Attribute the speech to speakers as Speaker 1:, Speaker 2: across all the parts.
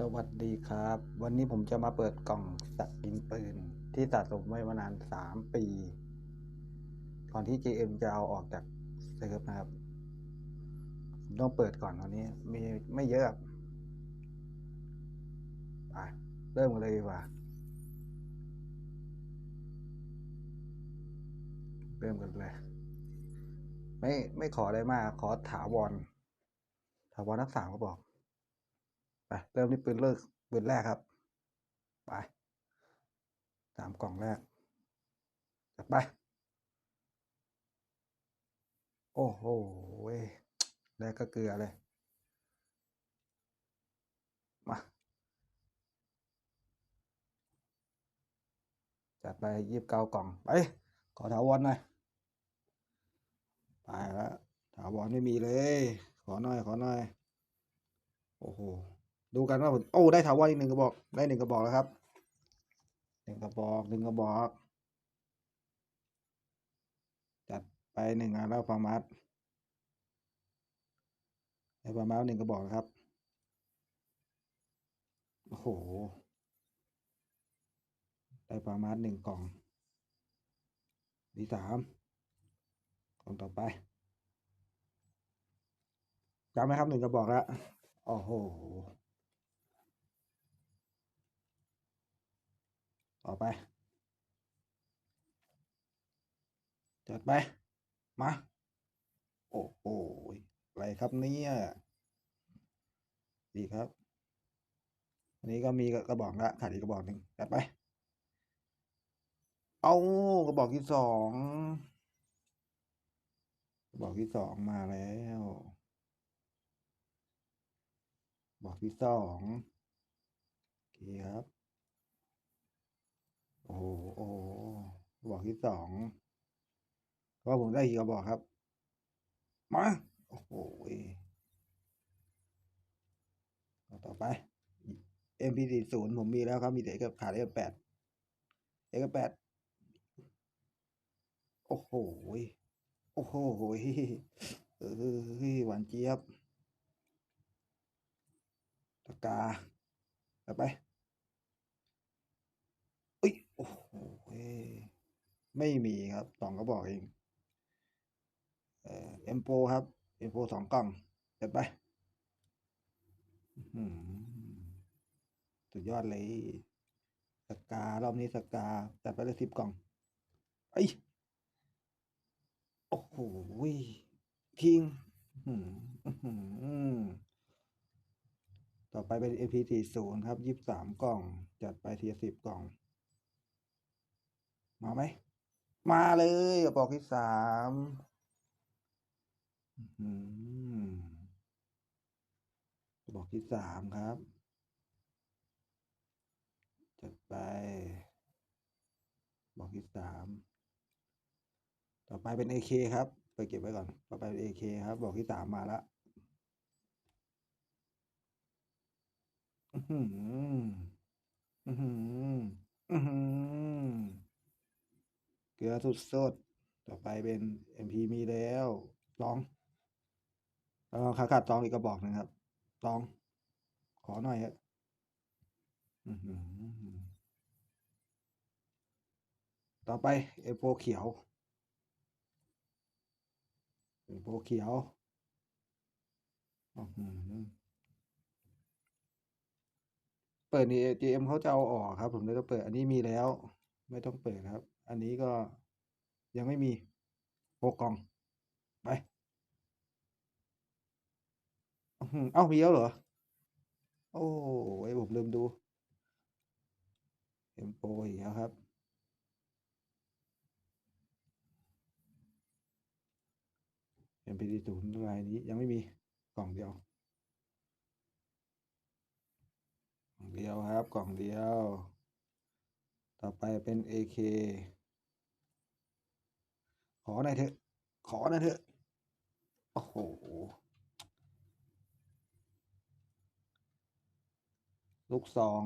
Speaker 1: สวัสดีครับ วันนี้ผมจะมาเปิดกล่องสกินปืน ที่สะสมไว้มานานสามปีก่อนที่ JM จะเอาออกจากเซิร์ฟนะครับผมต้องเปิดก่อนวันนี้มีไม่เยอะไปเริ่มกันเลยดีกว่า เริ่มกันเลย ไม่ไม่ขออะไรมาก ขอถาวรถาวรนักสามก็บอก เริ่มที่ปืนเลิกปืนแรกครับ ไปสามกล่องแรกจัดไป โอ้โหเว้แรกก็เกลือเลย มาจัดไปยีบเก้ากล่อง ไป ขอถาวรหน่อยไปแล้วถาวรไม่มีเลย ขอหน่อย ขอหน่อย โอ้โห ดูกันว่าผมโอ้ได้ถาวรอีกหนึ่งกระบอกได้หนึ่งกระบอกแล้วครับหนึ่งกระบอกหนึ่งกระบอก จัดไปหนึ่งงานแล้วฟาร์มัสได้ฟาร์มัสหนึ่งกระบอกครับโอ้โหได้ฟาร์มัสหนึ่งกล่องดีสามกล่องต่อไปจำไหมครับหนึ่งกระบอกล้วโอ้โห ต่อไป จัดไป มา โอ้โหอะไรครับเนี่ยดีครับ อันนี้ก็มีกระบอกละขาดอีกกระบอกหนึ่งจัดไป เอากระบอกที่สองกระบอกที่สองมาแล้วกระบอกที่สองโอเคครับ โอ้โหโอ้กระบอกที่สองว่าผมได้กี่กระบอกครับ มา โอ้โหต่อไป MP40 ผมมีแล้วครับ มีแต่เอกขาดเอกแปดเอกแปดโอ้โห โอ้โหเออหวานเจี๊ยบตะกาต่อไปเอ้ย โอ้โห ไม่มีครับสองก็บอกเองเอ็มโปครับเอ็มโปสองกล่องจัดไปสุดยอดเลยสการอบนี้สกาจัดไปเลยสิบกล่องไอ้ยโอ้โหคิงอื้อหืออื้อหือต่อไปเป็น MP40 ครับยี่สิบสามกล่อง จัดไปทีสิบกล่อง มาไหม มาเลยกระบอกที่สามอื้อหือกระบอกที่สามครับ จัดไป บอกที่สาม ต่อไปเป็น AK ครับ ไปเก็บไว้ก่อน ต่อไปเป็น AK ครับ บอกที่สามมาแล้วอื้อหืออื้อหืออื้อหือเก ลือสุดสดต่อไปเป็น MP มีแล้วลองแล้วขาขาดตองอีกกระบอกหนึงครับตอง ขอหน่อยฮะต่อไปเอโปเขียวเอโปเขียวอื้อหือเปิดนี่ GM เขาจะเอาออกครับ ผมเลยต้องเปิดอันนี้มีแล้ว ไม่ต้องเปิดครับ อันนี้ก็ยังไม่มีหกกล่อง ไป เอ้ามีแล้วเหรอ โอ้ยผมลืมดูเอ็มโปอีกแล้วครับ เอ็มพีดีศูนย์รายนี้ยังไม่มีกล่องเดียว กล่องเดียวครับ กล่องเดียว ต่อไปเป็น AK ขอหน่อยเถอะ ขอหน่อยเถอะ โอ้โห ลูกซอง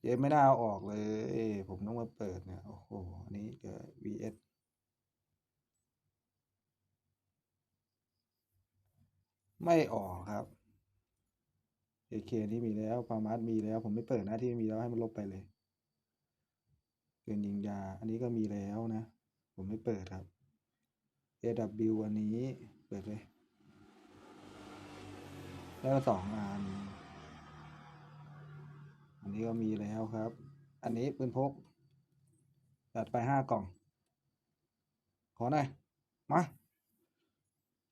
Speaker 1: เจไม่น่าเอาออกเลย ผมต้องมาเปิดเนี่ย โอ้โห อันนี้ก็ VS ไม่ออกครับ AK นี่มีแล้วฟาร์มาสมีแล้ว ผมไม่เปิดนะที่ไม่มีแล้วให้มันลบไปเลยปืนยิงยา อันนี้ก็มีแล้วนะ ผมไม่เปิดครับ AW อันนี้เปิดเลยแล้วสองอัน อันนี้ก็มีแล้วครับ อันนี้ปืนพก จัดไปห้ากล่อง ขอหน่อย มา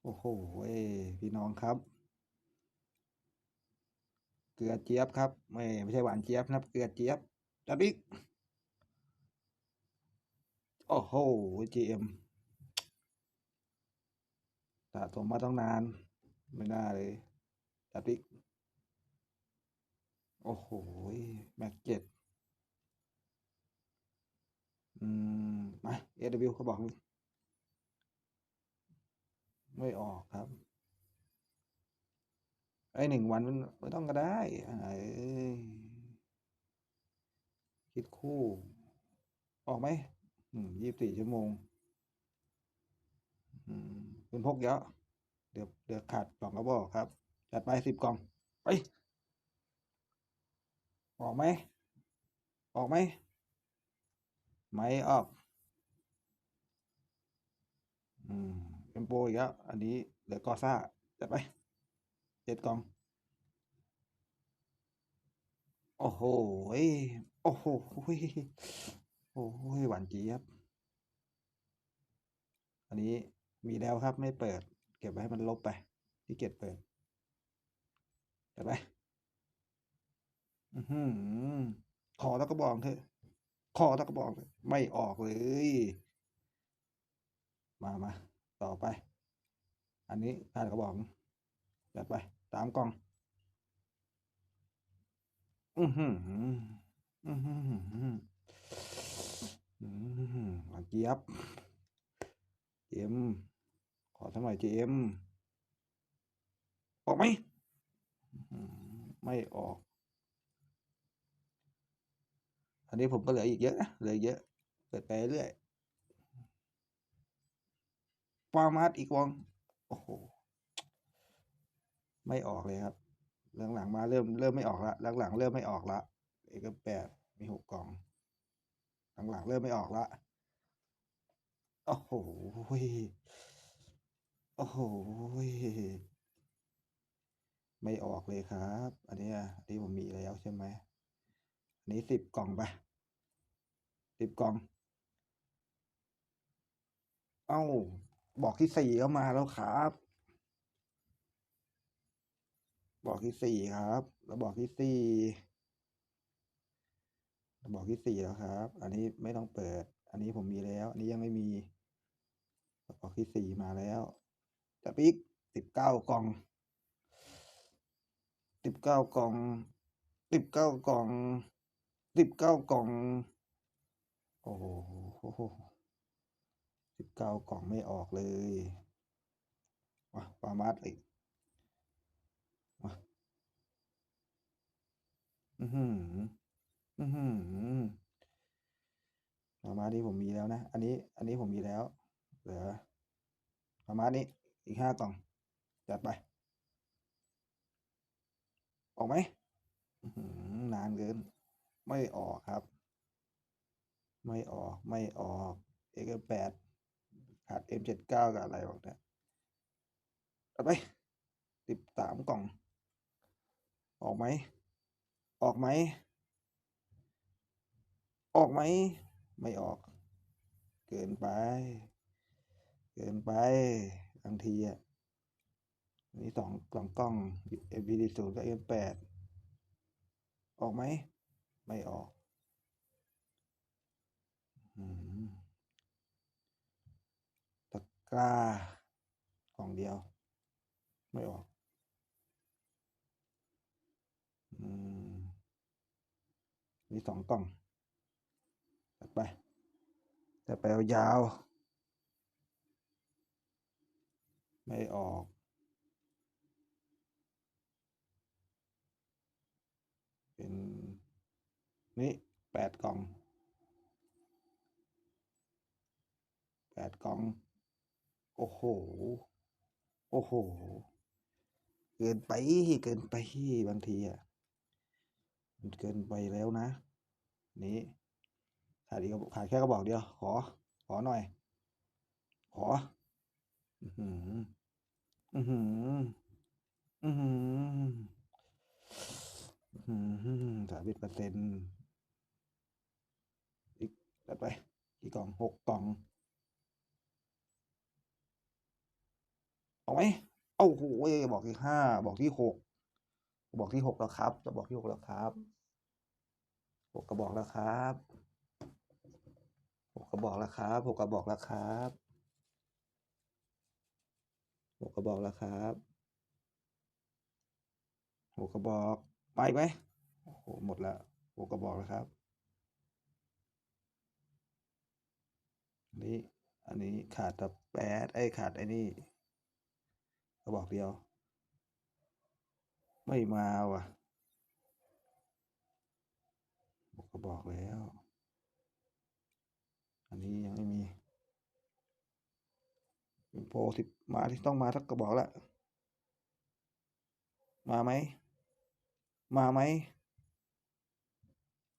Speaker 1: โอ้โหเอพี่น้องครับ เกลือเจี๊ยบครับ ไม่ไม่ใช่หวานเจี๊ยบนะเกลือเจี๊ยบจัดอีกโอ้โห GM สะสมมาต้องนาน ไม่น่าเลยจัดอีกโอ้โห แม็กเจ็ดอืมมา AW เขาบอก ไม่ออกครับ ไอ้หนึ่งวันมันไม่ต้องก็ได้คิดคู่ ออกไหมยี่สิบสี่ชั่วโมงมเป็นพกเยอะ เดี๋ยวเดี๋ยวขาดกล่องก็บอกครับ จัดไปสิบกล่อง ไป ออกไหม ออกไหม ไม่ออก อืมเป็นโปรอีกแล้วอันนี้เหลือกอซ่า จัดไป เจ็ดกล่อง โอ้โหยโอ้โหยโอ้โหหวานจี๊ยบอันนี้มีแล้วครับไม่เปิด เก็บไว้ให้มันลบไปที่เก็บเปิดจัดไปอือหือขอแล้วก็บอกเถอะ ขอแล้วก็บอกไม่ออกเลย มามาต่อไป อันนี้ขาดกระบอกจัดไปามกล่อง อือหืออือหืออือหือหวาเจี๊ยบเจมขอสักหน่อยเจมออกไหมไม่ออก อันนี้ผมก็เหลืออีกเยอะนะเหลือเยอะเปิดไปเรื่อยฟามาสอีกวงโอ้โห ไม่ออกเลยครับ หลังๆมาเริ่มเริ่มไม่ออกละหลังๆเริ่มไม่ออกละเอกแปดมีหกกล่อง หลังๆเริ่มไม่ออกละโอ้โหโอ้โหไม่ออกเลยครับ อันนี้อันนี้ผมมีแล้วใช่ไหมอันนี้สิบกล่องไปสิบกล่อง เอ้า บอกที่สี่ก็มาแล้วครับ บอกที่สี่ครับแล้วบอกที่สี่แล้วบอกที่สี่แล้วครับ อันนี้ไม่ต้องเปิด อันนี้ผมมีแล้ว อันนี้ยังไม่มีแล้วบอกที่สี่มาแล้วจะปิ๊กสิบเก้ากล่องสิบเก้ากล่องสิบเก้ากล่องสิบเก้ากล่อง โอ้โหสิบเก้ากล่องไม่ออกเลยมาปามาดอีกมา อือหือ อือหือปามาดนี้ผมมีแล้วนะ อันนี้ อันนี้ผมมีแล้ว เหลือปามาดนี้อีกห้ากล่อง จัดไป ออกไหมนานเกิน ไม่ออกครับ ไม่ออก ไม่ออกเอกแปดขาดเอ็มเจ็ดเก้ากับอะไรบอกเนี่ยเอาไปสิบสามกล่อง ออกไหม ออกไหม ออกไหม ไม่ออก เกินไป เกินไปบางทีอะนนี้สองสองกล้อง MPD ศูนย์กับ M แปดออกไหม ไม่ออกอืมตะกร้ากล่องเดียว ไม่ออก อืม มีสองกล่องจัดไปแต่ไปเอายาว ไม่ออก เป็น นี่แปดกล่องแปดกล่อง โอ้โห โอ้โห เกินไป เกินไปบางทีอะ มันเกินไปแล้วนะ นี้ขาดอีกขาดแค่กระบอกเดียว ขอ ขอหน่อยขออือหืออือหือ อือหือ อือหือสามสิบเปอร์เซ็นต์อีกตัดไปกี่กล่องหกกล่อง เอาไหมเอ้าโหบอกที่ห้าบอกที่หกบอกที่หกแล้วครับ จะบอกที่หกแล้วครับ หกกระบอกแล้วครับหกกระบอกแล้วครับหกกระบอกแล้วครับหกกระบอกแล้วครับหกกระบอกไปไหมโอ้โหหมดล้วหกกระบอกแล้วครับอันนี้อันนี้ขาดแต่แปดไอ้ขาดไอ้นี่กระบอกเดียว ไม่มาว่ะบอ ก็บอกแล้ว อันนี้ยังไม่มีโปรสิบมาที่ต้องมาสักกระบอกละมาไหม มาไหม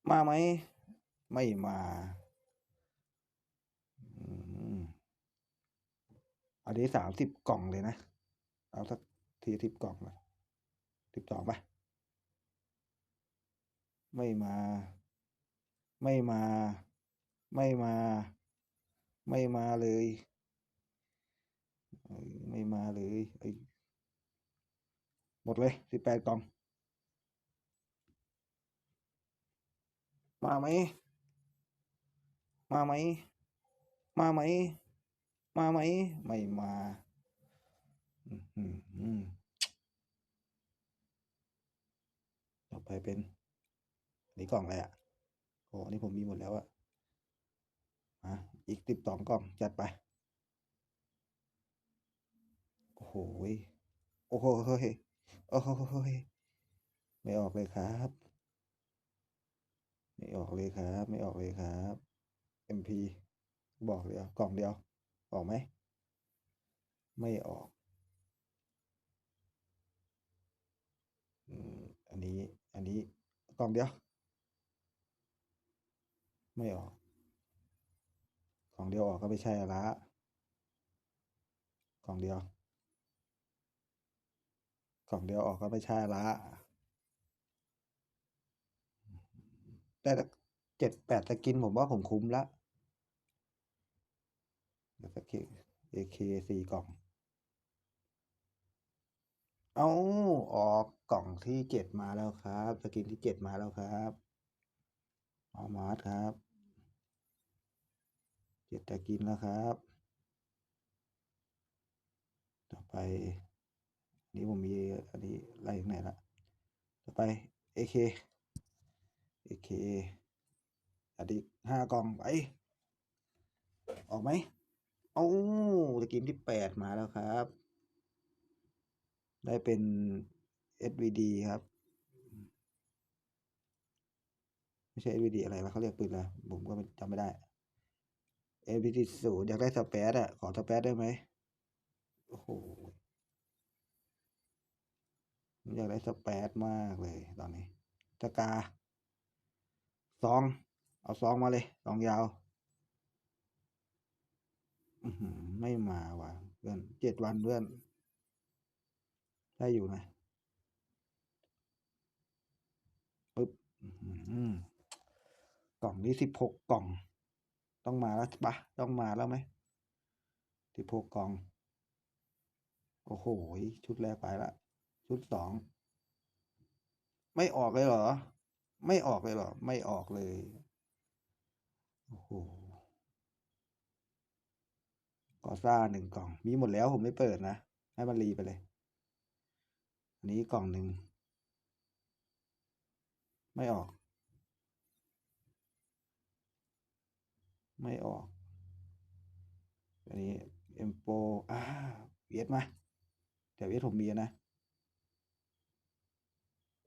Speaker 1: มาไหม ไม่มาอืมอันนี้สามสิบกล่องเลยนะ เอาสักทีสิบกล่องเลยสิบสองไปไม่มา ไม่มา ไม่มา ไม่มาเลย ไม่มาเลยหมดเลยสิบแปดกล่อง มาไหม มาไหม มาไหม มาไหม ไม่มาต่อไปเป็นนนี้กล่องอะไรอะ อ้นี่ผมมีหมดแล้วอะอะอีกสิบสองกล่องจัดไป โอ้โหโอ้โหเฮ้ยโอ้โหไม่ออกเลยครับ ไม่ออกเลยครับ ไม่ออกเลยครับ MP บอกเดียวกล่องเดียว ออกไหม ไม่ออกอันนี้ อันนี้กล่องเดียว ไม่ออกกล่องเดียวออกก็ไม่ใช่ละกล่องเดียวกล่องเดียวออกก็ไม่ใช่ละได้เจ็ดแปดสกินผมว่าผมคุ้มละเดี๋ยวสกิน AK สี่กล่อง เอาออกกล่องที่เจ็ดมาแล้วครับ สกินที่เจ็ดมาแล้วครับออมาร์ทครับ เจ็ดสกินแล้วครับ ต่อไป นี่ผมมีอันนี้ไล่ถึงไหนละต่อไป AK AK อันนี้ห้ากล่องไป ออกไหมเอาสกินที่แปดมาแล้วครับ ได้เป็น SVD ครับไม่ใช่ SVD อะไรวะเขาเรียกปืนอะไรผมก็จำไม่ได้ SVD ศูนย์อยากได้สเปซอะขอสเปซได้ไหมโอ้โหอยากได้สเปซมากเลยตอนนี้ตะกาซอง เอาซองมาเลยซองยาวอือหือไม่มาว่ะเพื่อนเจ็ดวันเพื่อน ได้อยู่นะปึ๊บกล่องนี้สิบหกกล่อง ต้องมาแล้วปะต้องมาแล้วไหมสิบหกกอง โอ้โห ชุดแรกไปละ ชุดสอง ไม่ออกเลยเหรอ ไม่ออกเลยเหรอ ไม่ออกเลย โอ้โหกอซ่าหนึ่งกล่อง มีหมดแล้วผมไม่เปิดนะ ให้มันรีไปเลย อันนี้กล่องหนึ่ง ไม่ออก ไม่ออก อันนี้เอ็มโปอ่าเวียดมาเดี๋ยวเวียดผมมีนะ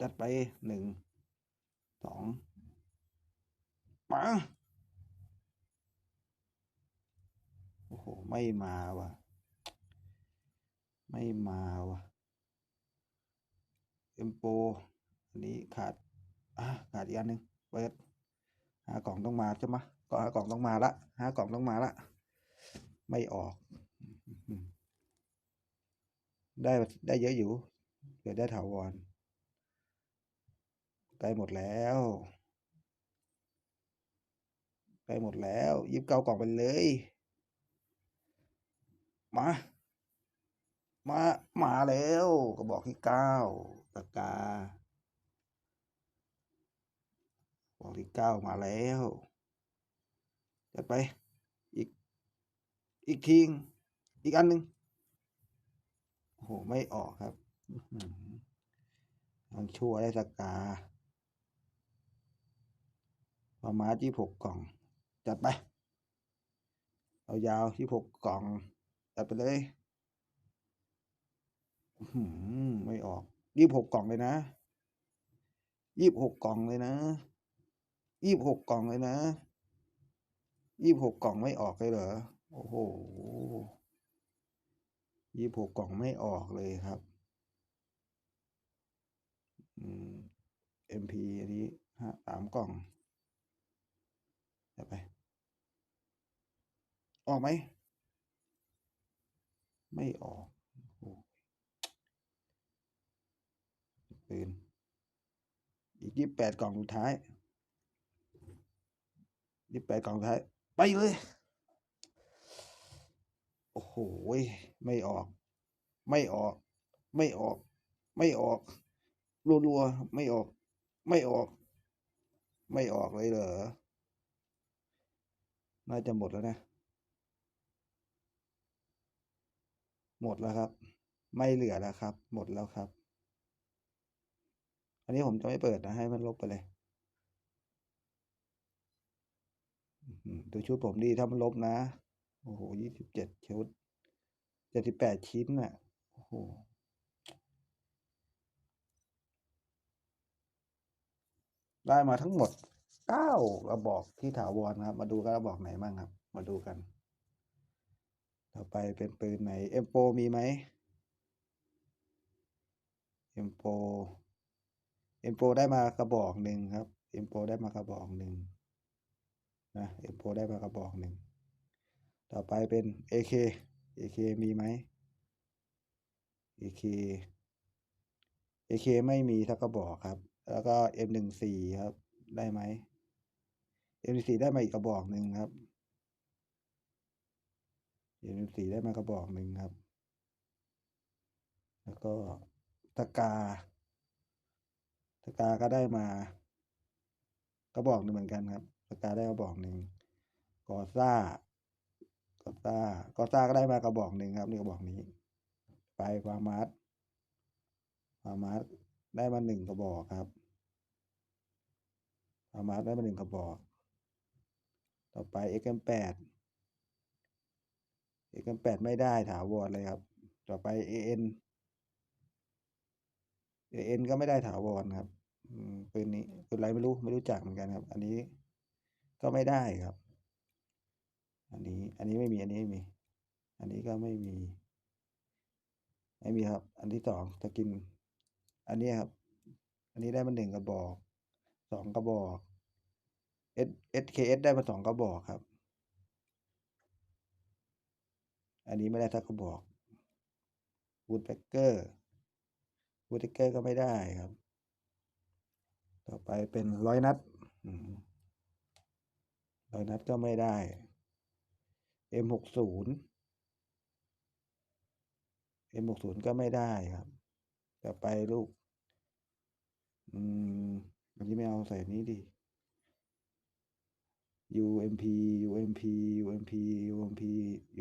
Speaker 1: จัดไปหนึ่งสองมาโอ้โห ไม่มาว่ะ ไม่มาว่ะ เอ็มโป อันนี้ขาด อะขาดอีกอันหนึ่งเปิด หากล่องต้องมาใช่ไหม ก็หากล่องต้องมาละหากล่องต้องมาละไม่ออก ได้ได้เยอะอยู่เดี๋ยวได้ถาวรใกล้หมดแล้วใกล้หมดแล้วยิบเก้ากล่องไปเลย มา มามาแล้วกระบอกที่เก้าตะกาบอกที่เก้ามาแล้วัดไป อีก อีกทีงอีกอันหนึ่งโอ้โห ไม่ออกครับอื้อหือมันชั่วได้สกาประมาณยี่หกกล่อง จัดไป เอายาวที่หกกล่อง จัดไปเลยไม่ออกยี่บหกกล่องเลยนะยี่บหกกล่องเลยนะยี่บหกกล่องเลยนะ ยี่หกกล่องไม่ออกเลยเหรอ โอ้โหยี่หกกล่องไม่ออกเลยครับอืม MP อันนี้ห้าสามกล่องจะไป ออกไหม ไม่ออกอปืนอีกยี่แปดกล่องสุดท้ายยี่แปดกล่องสุดท้าย ไปเลย โอ้โหไม่ออก ไม่ออก ไม่ออก ไม่ออก รัวๆ ไม่ออก ไม่ออก ไม่ออกเลยเหรอ น่าจะหมดแล้วนะ หมดแล้วครับ ไม่เหลือแล้วครับ หมดแล้วครับ อันนี้ผมจะไม่เปิดนะ ให้มันลบไปเลยอื้อหือ ดูชุดผมดีถ้ามันลบนะ โอ้โหยี่สิบเจ็ดชุดเจ็ดสิบแปดชิ้นน่ะ โอ้โหได้มาทั้งหมดเก้ากระบอกที่ถาวรครับ มาดูกระบอกไหนบ้างครับ มาดูกัน ต่อไปเป็นปืนไหนเอ็มโปมีไหมเอ็มโปเอ็มโปได้มากระบอกหนึ่งครับเอ็มโปได้มากระบอกหนึ่ง นะเอ็มโปได้มากระบอกหนึ่งต่อไปเป็นเอเคเอคมีไหมเอเคเอเคไม่มีสักกระบอกครับ แล้วก็เอ็มหนึ่งสี่ครับ ได้ไหมเอ็มสี่ได้มาอีกกระบอกหนึ่งครับเอ็มสี่ได้มากระบอกหนึ่งครับ แล้วก็ตะกาตะกาก็ได้มากระบอกหนึ่งเหมือนกันครับ ตะกาได้กระบอกหนึ่งกอซ่ากอซ่ากอซ่าก็ได้มากระบอกหนึ่งครับนี่กระบอกนี้ ไปฟาร์มาร์สฟาร์มาร์สได้มาหนึ่งกระบอกครับฟาร์มาร์สได้มาหนึ่งกระบอก ต่อไป XM8 XM8 ไม่ได้ถาวรเลยครับ ต่อไป AN AN ก็ไม่ได้ถาวรครับอืมปืนนี้ปืนอะไรไม่รู้ไม่รู้จักเหมือนกันครับ อันนี้ ก็ไม่ได้ครับ อันนี้อันนี้ไม่มีอันนี้ไม่มี อันนี้ก็ไม่มี ไม่มีครับ อันที่สองสกิน อันนี้ครับ อันนี้ได้มาหนึ่งกระบอกสองกระบอก S SKS ได้มาสองกระบอกครับ อันนี้ไม่ได้สักกระบอกวูดแบเกอร์วูดแบเกอร์ก็ไม่ได้ครับ ต่อไปเป็นร้อยนัด ร้อยนัดก็ไม่ได้ M หกศูนย์ M หกศูนย์ก็ไม่ได้ครับต่อไปลูก อืมอันนี้ไม่เอาใส่นี้ดิ UMP UMP UMP UMP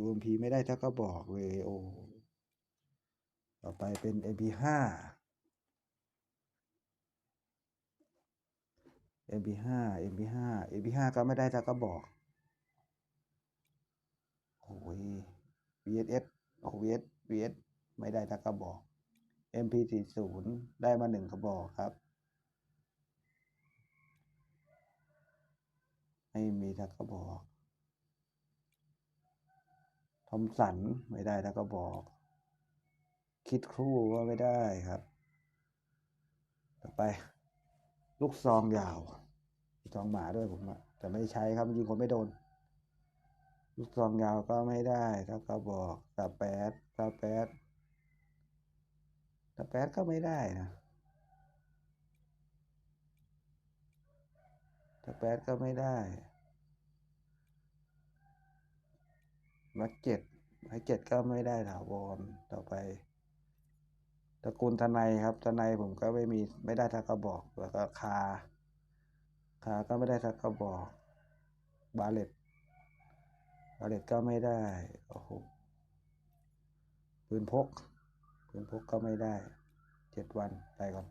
Speaker 1: UMP ไม่ได้ถ้าก็บอกเลยโอต่อไปเป็น MP5 MP5 MP5 MP5 ก็ไม่ได้ถ้าก็บอกโอ้ย VSS โอ้ VS VS ไม่ได้ถ้าก็บอก MP40 ได้มาหนึ่งกระบอกครับ ไม่มีทักก็บอกทอมสันไม่ได้ทักก็บอก คิดครู่ก็ไม่ได้ครับ ต่อไป ลูกซองยาวลูกซองหมาด้วยผมอะแต่ไม่ใช้ครับยิงคนไม่โดน ลูกซองยาวก็ไม่ได้ถ้ากระบอกตาแปดตาแปดตาแปดก็ไม่ได้นะตาแปดก็ไม่ได้มัดเจ็ดมัดเจ็ดก็ไม่ได้ถาวรต่อไป ตระกูลทนายครับทนายผมก็ไม่มีไม่ได้ทักกระบอกแล้วก็คาคาก็ไม่ได้ทักกระบอก บาเลตบาเลตก็ไม่ได้โอ้โหปืนพกปืนพกก็ไม่ได้เจ็ดวันไปก่อน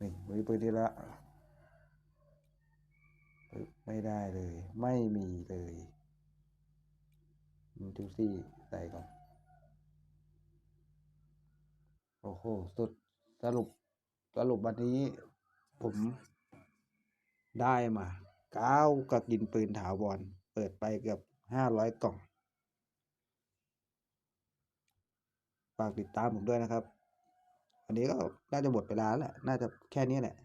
Speaker 1: นี่มีปืนที่ละไม่ได้เลย ไม่มีเลยดูซี่ใส่ก่อน โอ้โห สุดสรุปสรุปวันนี้ ผมได้มาเก้ากับดินปืนถาวรเปิดไปเกือบห้าร้อยกล่อง ฝากติดตามผมด้วยนะครับวันนี้ก็น่าจะหมดเวลาแล้วแหละน่าจะแค่นี้แหละ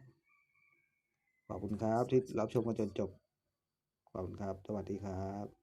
Speaker 1: ขอบคุณครับที่รับชมกันจนจบ ขอบคุณครับ สวัสดีครับ